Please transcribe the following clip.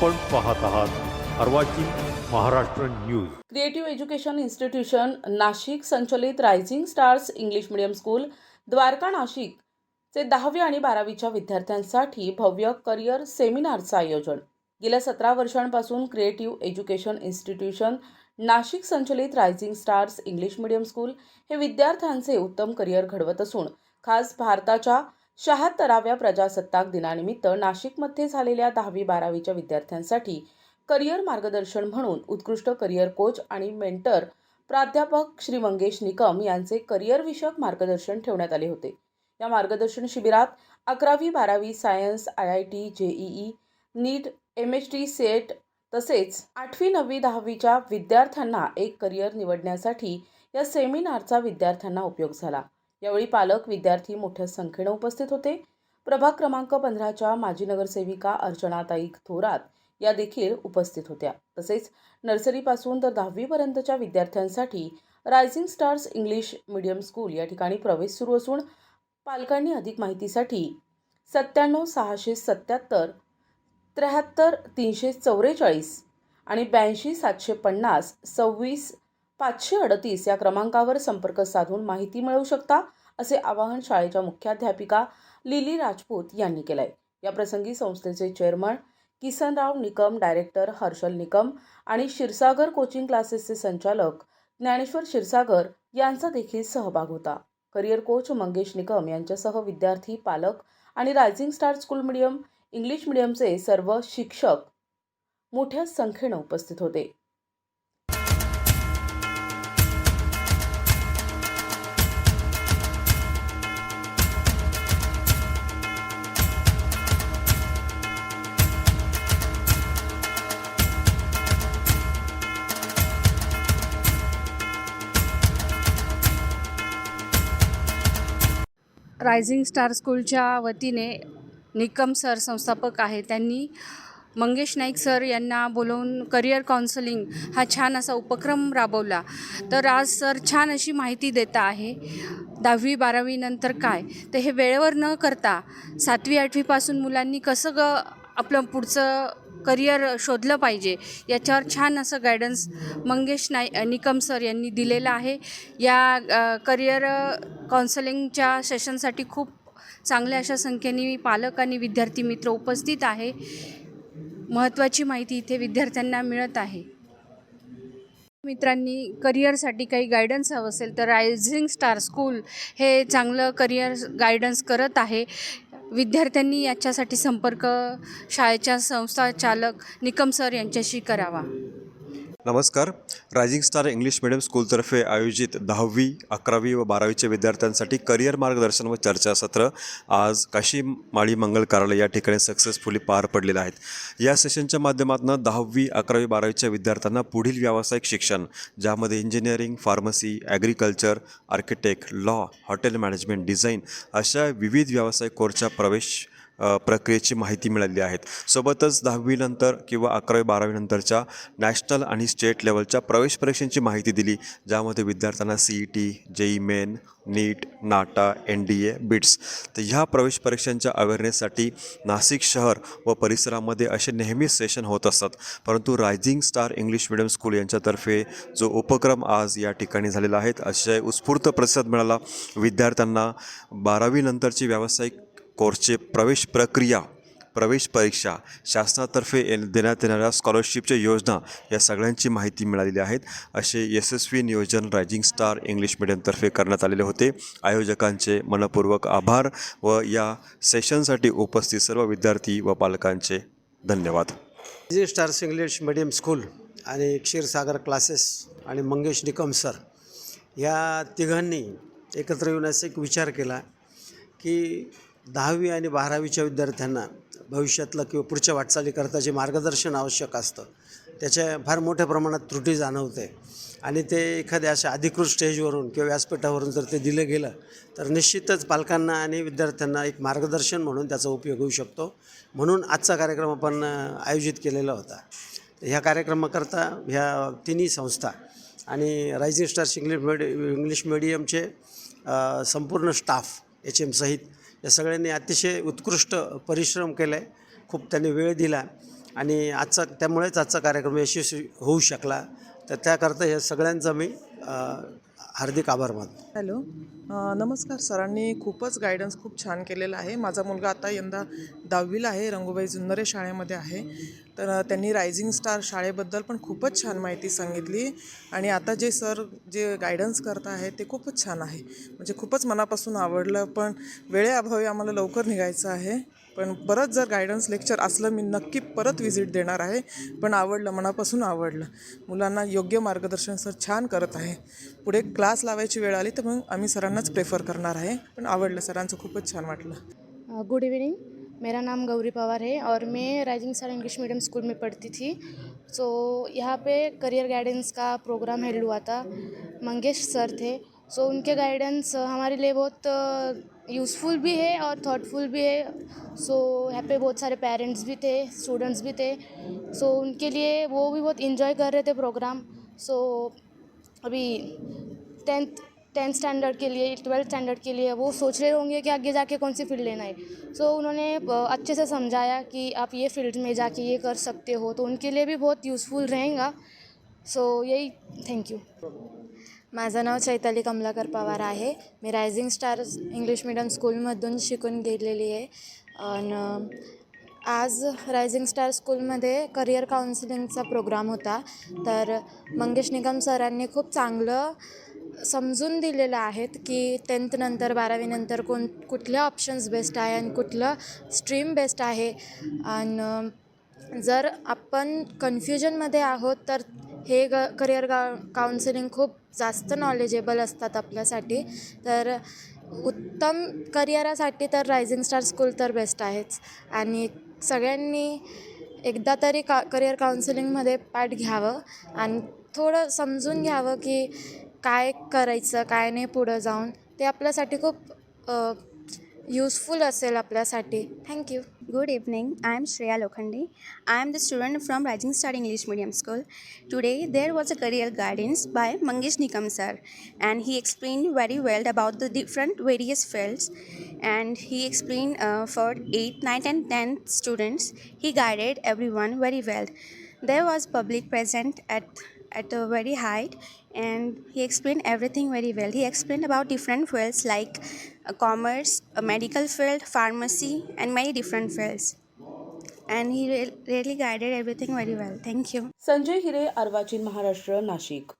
आपण पाहत आहात Arvachin Maharashtra news. Creative education institution Nashik संचलित rising stars English medium school Dwarka Nashik चे दहावी आणि बारावीच्या विद्यार्थ्यांसाठी भव्य करिअर सेमिनारचं आयोजन. गेल्या सतरा वर्षांपासून क्रिएटिव्ह एज्युकेशन इन्स्टिट्यूशन नाशिक संचलित rising stars English medium school हे विद्यार्थ्यांचे उत्तम करिअर घडवत असून खास भारताच्या शहात्तराव्या प्रजासत्ताक दिनानिमित्त नाशिकमध्ये झालेल्या दहावी बारावीच्या विद्यार्थ्यांसाठी करिअर मार्गदर्शन म्हणून उत्कृष्ट करिअर कोच आणि मेंटर प्राध्यापक श्री मंगेश निकम यांचे करिअर विषयक मार्गदर्शन ठेवण्यात आले होते. या मार्गदर्शन शिबिरात अकरावी बारावी science I I T JEE NEET M H T CET तसेच आठवी नववी दहावीच्या विद्यार्थ्यांना एक करिअर निवडण्यासाठी या सेमिनारचा विद्यार्थ्यांना उपयोग झाला. यावेळी पालक विद्यार्थी मोठ्या संख्येनं उपस्थित होते. प्रभाग क्रमांक पंधराच्या माजी नगरसेविका अर्चनाताई थोरात या देखील उपस्थित होत्या. तसेच नर्सरीपासून तर दहावीपर्यंतच्या विद्यार्थ्यांसाठी rising stars English medium school या ठिकाणी प्रवेश सुरू असून पालकांनी अधिक माहितीसाठी सत्त्याण्णव सहाशे सत्याहत्तर त्र्याहत्तर तीनशे चौवेचाळीस आणि ब्याऐंशी सातशे पन्नास सव्वीस पाचशे अडतीस या क्रमांकावर संपर्क साधून माहिती मिळवू शकता. असे आवाहन शाळेच्या मुख्याध्यापिका लिली राजपूत यांनी केलं आहे याप्रसंगी संस्थेचे चेअरमन किसनराव निकम डायरेक्टर हर्षल निकम आणि क्षीरसागर कोचिंग क्लासेसचे संचालक ज्ञानेश्वर क्षीरसागर यांचा देखील सहभाग होता. करिअर कोच मंगेश निकम यांच्यासह विद्यार्थी पालक आणि rising star school medium English मिडियमचे सर्व शिक्षक मोठ्या संख्येनं उपस्थित होते. रायझिंग स्टार स्कूलच्या वतीने निकम सर संस्थापक आहे त्यांनी मंगेश नाईक सर यांना बोलवून करिअर काउन्सलिंग हा छान असा उपक्रम राबवला. तर आज सर छान अशी माहिती देता आहे दहावी बारावीनंतर काय? तर हे वेळेवर न करता सातवी आठवीपासून मुलांनी कसं ग आपलं पुढचं करिअर शोधलं पाहिजे. याच्यावर छान असं गायडन्स मंगेश नाई निकम सर यांनी दिलेलं आहे. या करिअर काउन्सलिंगच्या सेशनसाठी खूप चांगल्या अशा संख्येने पालक आणि विद्यार्थी मित्र उपस्थित आहे. महत्त्वाची माहिती इथे विद्यार्थ्यांना मिळत आहे. मित्रांनी करिअरसाठी काही गायडन्स हवं असेल तर रायझिंग स्टार स्कूल हे चांगलं करिअर गायडन्स करत आहे. विद्यार्थ्यांनी याच्यासाठी संपर्क शाळेच्या संस्था चालक निकम सर यांच्याशी करावा. नमस्कार. रायझिंग स्टार इंग्लिश मिडियम स्कूलतर्फे आयोजित दहावी अकरावी व बारावीच्या विद्यार्थ्यांसाठी करिअर मार्गदर्शन व चर्चासत्र आज काशी माळी मंगल कार्यालय या ठिकाणी सक्सेसफुली पार पडलेलं आहेत. या सेशनच्या माध्यमातून दहावी अकरावी बारावीच्या विद्यार्थ्यांना पुढील व्यावसायिक शिक्षण ज्यामध्ये engineering pharmacy agriculture architect law hotel management design अशा विविध व्यावसायिक कोर्सच्या प्रवेश प्रक्रियेची माहिती मिळाली आहेत. सोबतच दहावीनंतर किंवा अकरावी बारावीनंतरच्या नॅशनल आणि स्टेट लेवलच्या प्रवेश परीक्षांची माहिती दिली ज्यामध्ये विद्यार्थ्यांना C E T JEE Main NEET NATA N D A BITS तर ह्या प्रवेश परीक्षांच्या अवेअरनेससाठी नाशिक शहर व परिसरामध्ये असे नेहमीच सेशन होत असतात. परंतु rising star English medium school यांच्यातर्फे जो उपक्रम आज या ठिकाणी झालेला आहे अतिशय उत्स्फूर्त प्रतिसाद मिळाला. विद्यार्थ्यांना बारावीनंतरची व्यावसायिक कोर्सचे प्रवेश प्रक्रिया प्रवेश परीक्षा शासनातर्फे ये- देण्यात येणाऱ्या स्कॉलरशिपच्या योजना या सगळ्यांची माहिती मिळालेली आहेत. असे यशस्वी नियोजन रायझिंग स्टार इंग्लिश मिडियमतर्फे करण्यात आलेले होते. आयोजकांचे मनपूर्वक आभार व या सेशनसाठी उपस्थित सर्व विद्यार्थी व पालकांचे धन्यवाद. Rising stars English medium school आणि क्षीरसागर क्लासेस आणि मंगेश निकम सर या तिघांनी एकत्र येऊन असा एक विचार केला की दहावी आणि बारावीच्या विद्यार्थ्यांना भविष्यातलं किंवा पुढच्या वाटचालीकरता जे मार्गदर्शन आवश्यक असतं. त्याच्या फार मोठ्या प्रमाणात त्रुटी जाणवते. आणि ते एखाद्या अशा अधिकृत स्टेजवरून किंवा व्यासपीठावरून जर ते दिलं गेलं तर निश्चितच पालकांना आणि विद्यार्थ्यांना एक मार्गदर्शन म्हणून त्याचा उपयोग होऊ शकतो. म्हणून आजचा कार्यक्रम आपण आयोजित केलेला होता. ह्या कार्यक्रमाकरता ह्या तिन्ही संस्था आणि rising stars English medium English मिडियमचे संपूर्ण स्टाफ एच एम सहित या सगळ्यांनी अतिशय उत्कृष्ट परिश्रम केला आहे खूप त्यांनी वेळ दिला आणि आजचा त्यामुळेच आजचा कार्यक्रम यशस्वी होऊ शकला. तर त्याकरता हे सगळ्यांचा मी हार्दिक आभार मानतो. हॅलो. नमस्कार सरांनी. खूपच गायडन्स खूप छान केलेलं आहे. माझा मुलगा आता यंदा दहावीला आहे. रंगूबाई जुन्नरे शाळेमध्ये आहे. तर त्यांनी रायझिंग स्टार शाळेबद्दल पण खूपच छान माहिती सांगितली. आणि आता जे सर जे गायडन्स करत आहे ते खूपच छान आहे. म्हणजे खूपच मनापासून आवडलं पण वेळेअभावी आम्हाला लवकर निघायचं आहे. पण परत जर गायडन्स लेक्चर असलं मी नक्की परत व्हिजिट देणार आहे. पण आवडलं मनापासून आवडलं. मुलांना योग्य मार्गदर्शन सर छान करत आहे. पुढे क्लास लावायची वेळ आली तर मग आम्ही सरांनाच प्रेफर करणार आहे. पण आवडलं सरांचं खूपच छान वाटलं. गुड इवनिंग मेरा नाम गौरी पवार है और मैं rising star English medium school में पढ़ती थी. सो यहाँ पे करियर गाइडेंस का प्रोग्राम हेल्ड हुआ था. मंगेश सर थे सो उनके गाइडेंस हमारे लिए बहुत यूज़फुल भी है और थॉटफुल भी है। सो यहाँ पे बहुत सारे पेरेंट्स भी थे स्टूडेंट्स भी थे। सो उनके लिए वो भी बहुत इन्जॉय कर रहे थे प्रोग्राम सो अभी टेंथ टेंथ स्टैंडर्ड के लिए ट्वेल्थ स्टैंडर्ड के लिए वो सोच रहे होंगे कि आगे जाके कौन सी फ़ील्ड लेना है। सो so, उन्होंने अच्छे से समझाया कि आप ये फ़ील्ड में जाके ये कर सकते हो। तो उनके लिए भी बहुत यूज़फुल रहेगा। सो so, यही थँक्यू माझं नाव चैताली कमलाकर पवार आहे. मी रायझिंग स्टार इंग्लिश मिडियम स्कूलमधून शिकून गेलेली आहे. आणि आज रायझिंग स्टार स्कूलमध्ये करिअर काउन्सिलिंगचा प्रोग्राम होता. तर मंगेश निगम सरांनी खूप चांगलं समजून दिलेलं आहेत की टेन्थनंतर बारावीनंतर कोण कुठल्या ऑप्शन्स बेस्ट आहे आणि कुठलं स्ट्रीम बेस्ट आहे. आणि जर आपण कन्फ्युजनमध्ये आहोत तर हे ग करिअर गा काउन्सिलिंग खूप जास्त नॉलेजेबल असतात आपल्यासाठी. तर उत्तम करिअरासाठी तर रायझिंग स्टार स्कूल तर बेस्ट आहेच. आणि सगळ्यांनी एकदा तरी का करिअर काउन्सिलिंगमध्ये पार्ट घ्यावं आणि थोडं समजून घ्यावं की काय करायचं काय नाही पुढं जाऊन. ते आपल्यासाठी खूप युजफुल असेल आपल्यासाठी. Thank you Good evening. I am Shreya Lokhandi. I am the student from Rising Star English Medium School. Today there was a career guidance by Mangesh Nikam sir, and he explained very well about the different various fields. And he explained uh, for 8, 9 and 10th students. He guided everyone very well. There was public present at at a very height and he explained everything very well he explained about different fields like uh, commerce a medical field pharmacy and many different fields and he re- really guided everything very well thank you Sanjay Hire अर्वाचीन Maharashtra Nashik